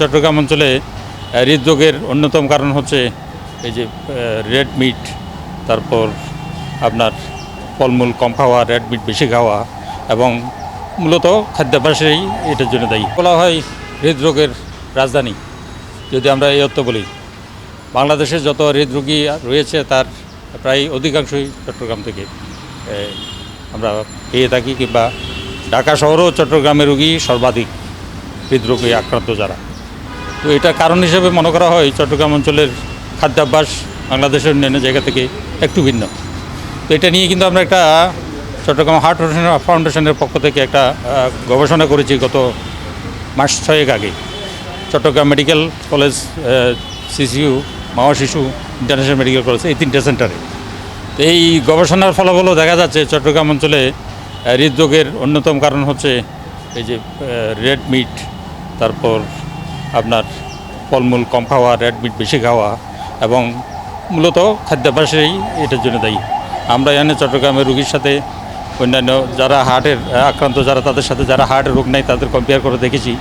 চট্টগ্রাম অঞ্চলে হৃদরোগের অন্যতম কারণ হচ্ছে এই যে রেড মিট তারপর আপনার ফলমূল কম খাওয়া রেড মিট বেশি খাওয়া এবং মূলত খাদ্যাভ্যাসেই এটার জন্য দায়ী। বলা হয় হৃদরোগের রাজধানী। যদি আমরা এই অর্থ বলি, বাংলাদেশে যত হৃদরোগী রয়েছে তার প্রায় অধিকাংশই চট্টগ্রাম থেকে আমরা পেয়ে থাকি কিংবা ঢাকা শহরও চট্টগ্রামের রোগী সর্বাধিক হৃদরোগে আক্রান্ত যারা। তো এটা কারণ হিসেবে মনে করা হয় চট্টগ্রাম অঞ্চলের খাদ্যাভ্যাস বাংলাদেশের অন্যান্য জায়গা থেকে একটু ভিন্ন। তো এটা নিয়ে কিন্তু আমরা একটা, চট্টগ্রাম হার্ট ফাউন্ডেশন- ফাউন্ডেশনের পক্ষ থেকে একটা গবেষণা করেছি গত মাস ছয়েক আগে। চট্টগ্রাম মেডিকেল কলেজ সিসিউ মাওয়া শিশু ইন্টারন্যাশনাল মেডিকেল কলেজ, এই তিনটে সেন্টারে। তো এই গবেষণার ফলাফলও দেখা যাচ্ছে চট্টগ্রাম অঞ্চলে হৃদরোগের অন্যতম কারণ হচ্ছে এই যে রেড মিট, তারপর আপনার ফলমূল কম খাওয়া রেড মিট বেশি খাওয়া এবং মূলত খাদ্যাভ্যাসেই এটার জন্য দায়ী। আমরা এখানে চট্টগ্রামের রুগীর সাথে অন্যান্য যারা হার্টের আক্রান্ত যারা তাদের সাথে যারা হার্টের রোগ নেই তাদের কম্পেয়ার করে দেখেছি।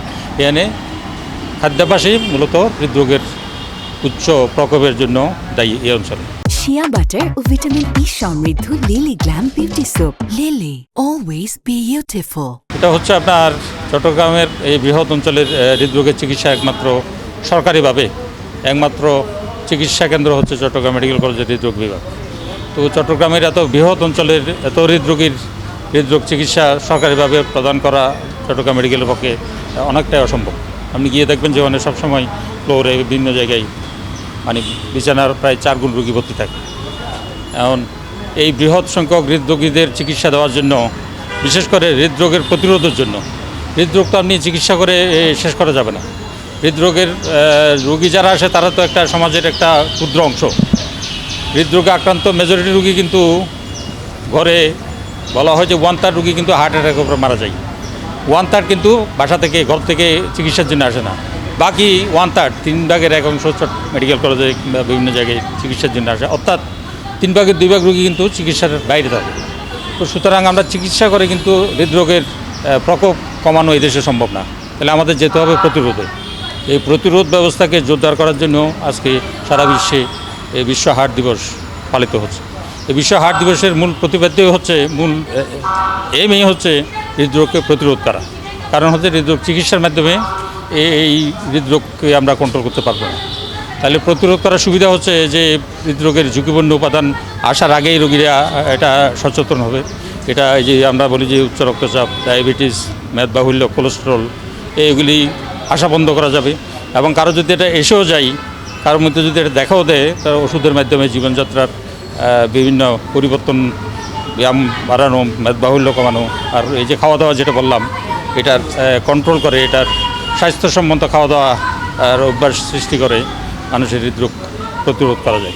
এখানে খাদ্যাভ্যাসই মূলত হৃদরোগের উচ্চ প্রকোপের জন্য দায়ী এই অঞ্চলে। শিয়া বাটার ও ভিটামিন ই সমৃদ্ধ Lily glam beauty soap Lily always beautiful এটা হচ্ছে আপনার চট্টগ্রামের এই বৃহৎ অঞ্চলের হৃদরোগের চিকিৎসা একমাত্র সরকারিভাবে, একমাত্র চিকিৎসা কেন্দ্র হচ্ছে চট্টগ্রাম মেডিকেল কলেজের হৃদরোগ বিভাগ। তো চট্টগ্রামের এত বৃহৎ অঞ্চলের এত হৃদরোগীর হৃদরোগ চিকিৎসা সরকারিভাবে প্রদান করা চট্টগ্রাম মেডিকেলের পক্ষে অনেকটাই অসম্ভব। আপনি গিয়ে দেখবেন যে ওখানে সবসময় ফ্লোরে বিভিন্ন জায়গায় মানে বিছানার প্রায় চার গুণ রুগী ভর্তি থাকে। এখন এই বৃহৎ সংখ্যক হৃদরোগীদের চিকিৎসা দেওয়ার জন্য, বিশেষ করে হৃদরোগের প্রতিরোধের জন্য হৃদরোগ তো আপনি চিকিৎসা করে শেষ করা যাবে না। হৃদরোগের রোগী যারা আসে, তারা তো একটা সমাজের একটা ক্ষুদ্র অংশ। হৃদরোগে আক্রান্ত মেজরিটি রুগী কিন্তু ঘরে, বলা হয় যে ওয়ান থার্ড রুগী কিন্তু হার্ট অ্যাটাকের উপরে মারা যায়। ওয়ান থার্ড কিন্তু বাসা থেকে, ঘর থেকে চিকিৎসার জন্য আসে না। বাকি ওয়ান থার্ড তিন ভাগের এক অংশ মেডিকেল কলেজে কিংবা বিভিন্ন জায়গায় চিকিৎসার জন্য আসে। অর্থাৎ তিন ভাগের দুই ভাগ রুগী কিন্তু চিকিৎসার বাইরে থাকে। তো সুতরাং আমরা চিকিৎসা করে কিন্তু হৃদরোগের প্রকোপ কমানো এই দেশে সম্ভব না। তাহলে আমাদের যেতে হবে প্রতিরোধে। এই প্রতিরোধ ব্যবস্থাকে জোরদার করার জন্য আজকে সারা বিশ্বে এই বিশ্ব হার্ট দিবস পালিত হচ্ছে। এই বিশ্ব হার্ট দিবসের মূল প্রতিপাদ্য হচ্ছে, মূল এমই হচ্ছে হৃদরোগকে প্রতিরোধ করা। কারণ হচ্ছে হৃদরোগ চিকিৎসার মাধ্যমে এই হৃদরোগকে আমরা কন্ট্রোল করতে পারব না। তাহলে প্রতিরোধ করার সুবিধা হচ্ছে যে হৃদরোগের ঝুঁকিপূর্ণ উপাদান আসার আগেই রোগীরা এটা সচেতন হবে। এটা এই যে আমরা বলি যে উচ্চ রক্তচাপ, ডায়াবেটিস মেদবাহুল্য কোলেস্ট্রল এইগুলি আসা বন্ধ করা যাবে। এবং কারও যদি এটা এসেও যায়, কারোর মধ্যে যদি এটা দেখাও দেয়, তার ওষুধের মাধ্যমে জীবনযাত্রার বিভিন্ন পরিবর্তন, ব্যায়াম বাড়ানো মেদবাহুল্য কমানো, আর এই যে খাওয়া দাওয়া যেটা বললাম, এটার কন্ট্রোল করে, এটার স্বাস্থ্যসম্মত খাওয়া দাওয়া আর অভ্যাস সৃষ্টি করে, মানুষের হৃদরোগ প্রতিরোধ করা যায়।